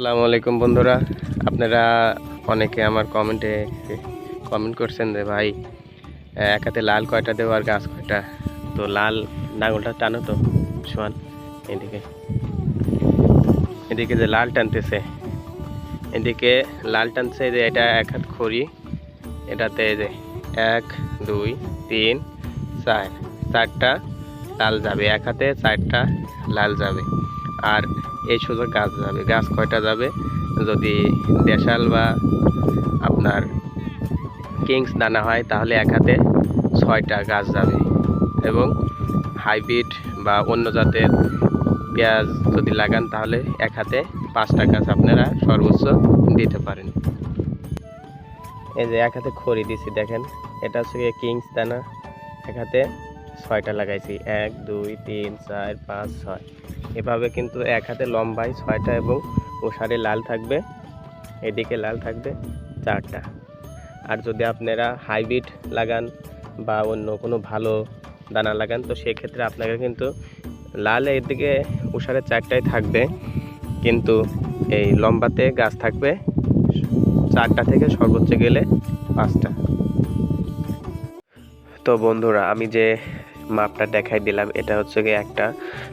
আসসালামু আলাইকুম বন্ধুরা। আপনারা অনেকে আমার কমেন্টে কমেন্ট করছেন যে, ভাই এক হাতে লাল কয়টা দেবো আর গাছ কয়টা? তো লাল নাঙলটা টানো তো শোয়ান এদিকে। এদিকে যে লাল টানতেছে, এদিকে লাল টানছে যে এটা এক হাত খড়ি, এটাতে যে এক, দুই, তিন, চার, চারটা লাল যাবে, এক হাতে চারটা লাল যাবে। আর এই সোজা গাছ যাবে। গাছ কয়টা যাবে? যদি দেশাল বা আপনার কিংস দানা হয়, তাহলে এক হাতে ছয়টা গাছ যাবে। এবং হাইব্রিড বা অন্য জাতের পেঁয়াজ যদি লাগান, তাহলে এক হাতে পাঁচটা গাছ আপনারা সর্বোচ্চ দিতে পারেন। এই যে এক হাতে খড়ি দিছি, দেখেন। এটা হচ্ছে কিংস দানা। এক হাতে ছয়টা লাগাইছি। এক, দুই, তিন, চার, পাঁচ, ছয়। এভাবে কিন্তু এক হাতে লম্বায় ছয়টা এবং ওষারে লাল থাকবে। এদিকে লাল থাকবে চারটা। আর যদি আপনারা হাইব্রিড লাগান বা অন্য কোনো ভালো দানা লাগান, তো সেক্ষেত্রে আপনাকে কিন্তু লাল এদিকে ওষারে চারটায় থাকবে। কিন্তু এই লম্বাতে গাছ থাকবে চারটা থেকে সর্বোচ্চ গেলে পাঁচটা। তো বন্ধুরা, আমি যে মাপটা দেখাই দিলাম। এটা হচ্ছে গিয়ে একটা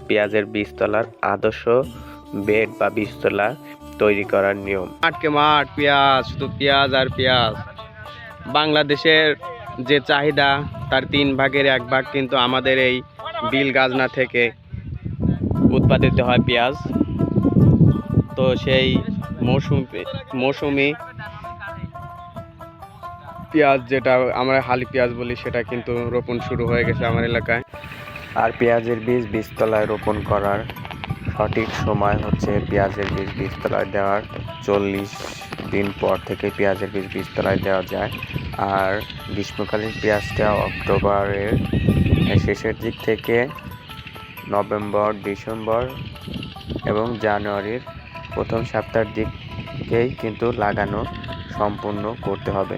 পেঁয়াজের বীজতলার আদর্শ বেড বা বীজতলা তৈরি করার নিয়ম। মাঠকে মাঠ, পেঁয়াজ, শুধু পেঁয়াজ আর পেঁয়াজ। বাংলাদেশের যে চাহিদা, তার তিন ভাগের এক ভাগ কিন্তু আমাদের এই বিল গাজনা থেকে উৎপাদিত হয় পেঁয়াজ। তো সেই মৌসুম মৌসুমি পেঁয়াজ যেটা আমরা হালি পেঁয়াজ বলি, সেটা কিন্তু রোপণ শুরু হয়ে গেছে আমার এলাকায়। আর পেঁয়াজের বীজ বীজতলায় রোপণ করার সঠিক সময় হচ্ছে পেঁয়াজের বীজ বীজতলায় দেওয়ার চল্লিশ দিন পর থেকে পেঁয়াজের বীজ বীজতলায় দেওয়া যায়। আর গ্রীষ্মকালীন পেঁয়াজটা অক্টোবরের শেষের দিক থেকে নভেম্বর, ডিসেম্বর এবং জানুয়ারির প্রথম সপ্তাহের দিকেই কিন্তু লাগানো সম্পূর্ণ করতে হবে।